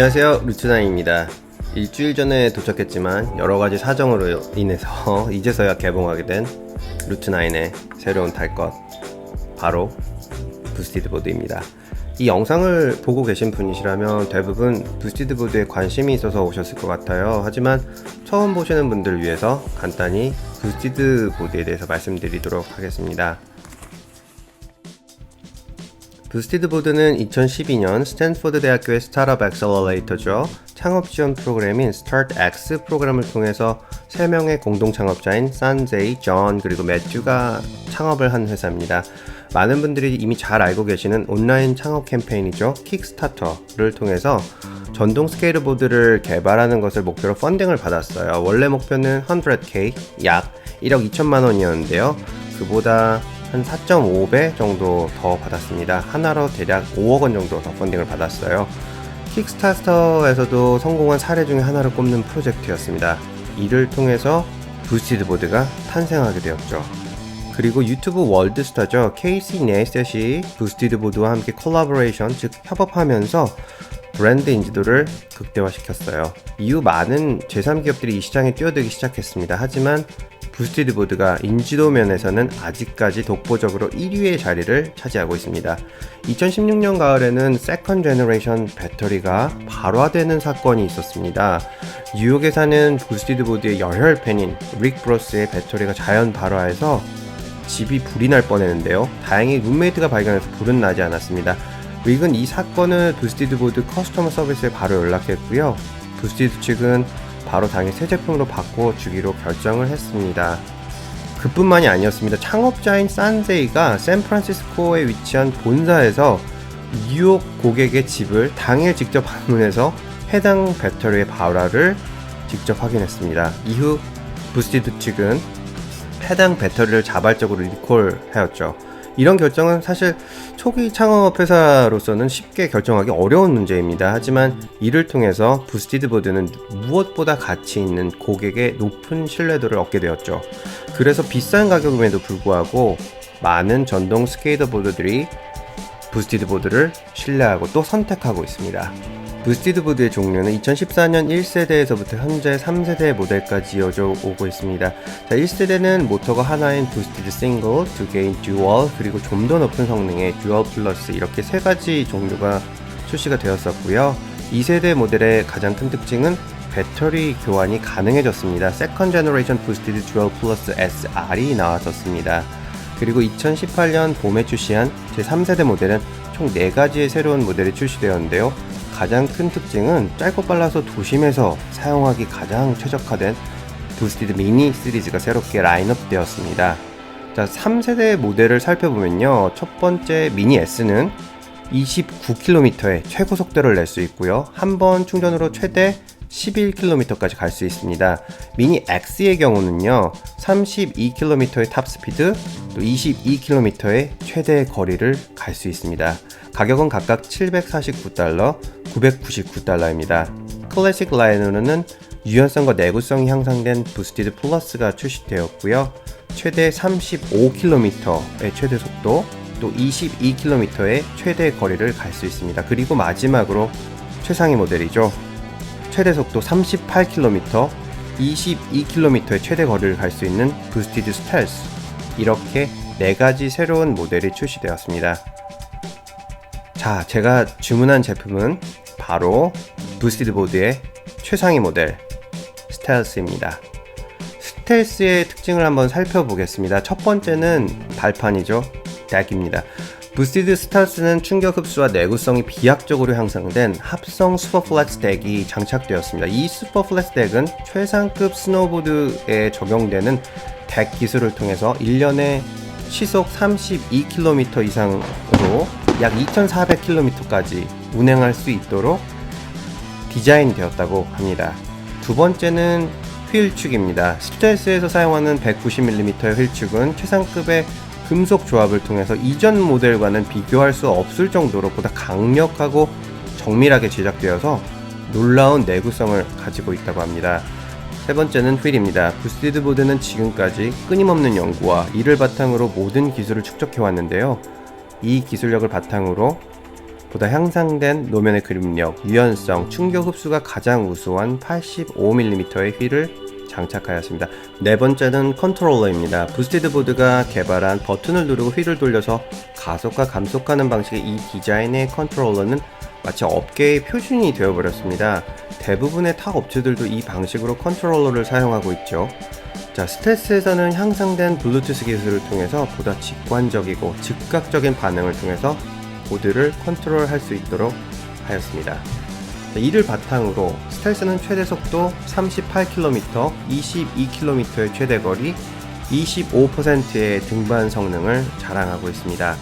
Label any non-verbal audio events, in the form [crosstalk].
안녕하세요. 루트나입니다. 일주일 전에 도착했지만 여러가지 사정으로 인해서 [laughs] 이제서야 개봉하게 된 루트나인의 새로운 탈것 바로 부스티드 보드입니다. 이 영상을 보고 계신 분이시라면 대부분 부스티드 보드에 관심이 있어서 오셨을 것 같아요. 하지만 처음 보시는 분들을 위해서 간단히 부스티드 보드에 대해서 말씀드리도록 하겠습니다 부스티드 보드는 2012년 스탠포드 대학교의 스타트업 엑셀러레이터죠. 창업 지원 프로그램인 StartX 프로그램을 통해서 3명의 공동 창업자인 산제이, 존, 그리고 매튜가 창업을 한 회사입니다. 많은 분들이 이미 잘 알고 계시는 온라인 창업 캠페인이죠. 킥스타터를 통해서 전동 스케이트보드를 개발하는 것을 목표로 펀딩을 받았어요. 원래 목표는 100k, 약 1억 2천만 원이었는데요. 그보다 한 4.5배 정도 더 받았습니다. 하나로 대략 5억 원 정도 더 펀딩을 받았어요. 킥스타터에서도 성공한 사례 중에 하나를 꼽는 프로젝트였습니다. 이를 통해서 부스티드 보드가 탄생하게 되었죠. 그리고 유튜브 월드스타죠. 케이시 네이셋이 부스티드 보드와 함께 콜라보레이션, 즉 협업하면서 브랜드 인지도를 극대화시켰어요. 이후 많은 제3기업들이 이 시장에 뛰어들기 시작했습니다. 하지만 부스티드 보드가 인지도 면에서는 아직까지 독보적으로 1위의 자리를 차지하고 있습니다. 2016년 가을에는 세컨 제너레이션 배터리가 발화되는 사건이 있었습니다. 뉴욕에 사는 부스티드 보드의 열혈 팬인 릭 브로스의 배터리가 자연 발화해서 집이 불이 날 뻔했는데요. 다행히 룸메이트가 발견해서 불은 나지 않았습니다. 릭은 이 사건을 부스티드 보드 커스터머 서비스에 바로 연락했고요. 부스티드 측은 바로 당일 새 제품으로 바꿔 주기로 결정을 했습니다. 그뿐만이 아니었습니다. 창업자인 산제이가 샌프란시스코에 위치한 본사에서 뉴욕 고객의 집을 당일 직접 방문해서 해당 배터리의 발화를 직접 확인했습니다. 이후 부스티드 측은 해당 배터리를 자발적으로 리콜하였죠. 이런 결정은 사실 초기 창업 회사로서는 쉽게 결정하기 어려운 문제입니다. 하지만 이를 통해서 부스티드 보드는 무엇보다 가치 있는 고객의 높은 신뢰도를 얻게 되었죠. 그래서 비싼 가격임에도 불구하고 많은 전동 스케이터 보드들이 부스티드 보드를 신뢰하고 또 선택하고 있습니다. 부스티드 보드의 종류는 2014년 1세대에서부터 현재 3세대 모델까지 이어져 오고 있습니다. 자, 1세대는 모터가 하나인 부스티드 싱글, 두 개인 듀얼, 그리고 좀 더 높은 성능의 듀얼 플러스 이렇게 세 가지 종류가 출시가 되었었고요. 2세대 모델의 가장 큰 특징은 배터리 교환이 가능해졌습니다. 세컨 제너레이션 부스티드 듀얼 플러스 SR이 나왔었습니다. 그리고 2018년 봄에 출시한 제3세대 모델은 총 4가지의 새로운 모델이 출시되었는데요. 가장 큰 특징은 짧고 빨라서 도심에서 사용하기 가장 최적화된 부스티드 미니 시리즈가 새롭게 라인업 되었습니다. 자, 3세대 모델을 살펴보면요. 첫 번째 미니 S는 29km의 최고 속도를 낼 수 있고요. 한 번 충전으로 최대 11km까지 갈 수 있습니다. 미니 X의 경우는요, 32km의 탑 스피드, 또 22km의 최대 거리를 갈 수 있습니다. 가격은 각각 749달러, 999달러입니다. 클래식 라인으로는 유연성과 내구성이 향상된 부스티드 플러스가 출시되었고요. 최대 35km의 최대 속도, 또 22km의 최대 거리를 갈 수 있습니다. 그리고 마지막으로 최상위 모델이죠. 최대 속도 38km, 22km의 최대 거리를 갈 수 있는 부스티드 스텔스. 이렇게 네 가지 새로운 모델이 출시되었습니다. 자, 제가 주문한 제품은 바로 부스티드 보드의 최상위 모델 스텔스입니다. 스텔스의 특징을 한번 살펴보겠습니다. 첫 번째는 발판이죠. 덱입니다. 부스티드 스타스는 충격 흡수와 내구성이 비약적으로 향상된 합성 슈퍼 플랫 덱이 장착되었습니다. 이 슈퍼 플랫 덱은 최상급 스노보드에 적용되는 덱 기술을 통해서 1년에 시속 32km 이상으로 약 2,400km까지 운행할 수 있도록 디자인되었다고 합니다. 두 번째는 휠축입니다. 스텔스에서 사용하는 190mm 휠축은 최상급의 금속 조합을 통해서 이전 모델과는 비교할 수 없을 정도로 보다 강력하고 정밀하게 제작되어서 놀라운 내구성을 가지고 있다고 합니다. 세 번째는 휠입니다. 부스티드 보드는 지금까지 끊임없는 연구와 이를 바탕으로 모든 기술을 축적해 왔는데요. 이 기술력을 바탕으로 보다 향상된 노면의 그립력, 유연성, 충격 흡수가 가장 우수한 85mm의 휠을 장착하였습니다. 네 번째는 컨트롤러입니다. 부스티드 보드가 개발한 버튼을 누르고 휠을 돌려서 가속과 감속하는 방식의 이 디자인의 컨트롤러는 마치 업계의 표준이 되어버렸습니다. 대부분의 타 업체들도 이 방식으로 컨트롤러를 사용하고 있죠. 자, 스텔스에서는 향상된 블루투스 기술을 통해서 보다 직관적이고 즉각적인 반응을 통해서 보드를 컨트롤할 수 있도록 하였습니다. 자, 이를 바탕으로 스텔스는 최대 속도 38km, 22km의 최대 거리, 25%의 등반 성능을 자랑하고 있습니다.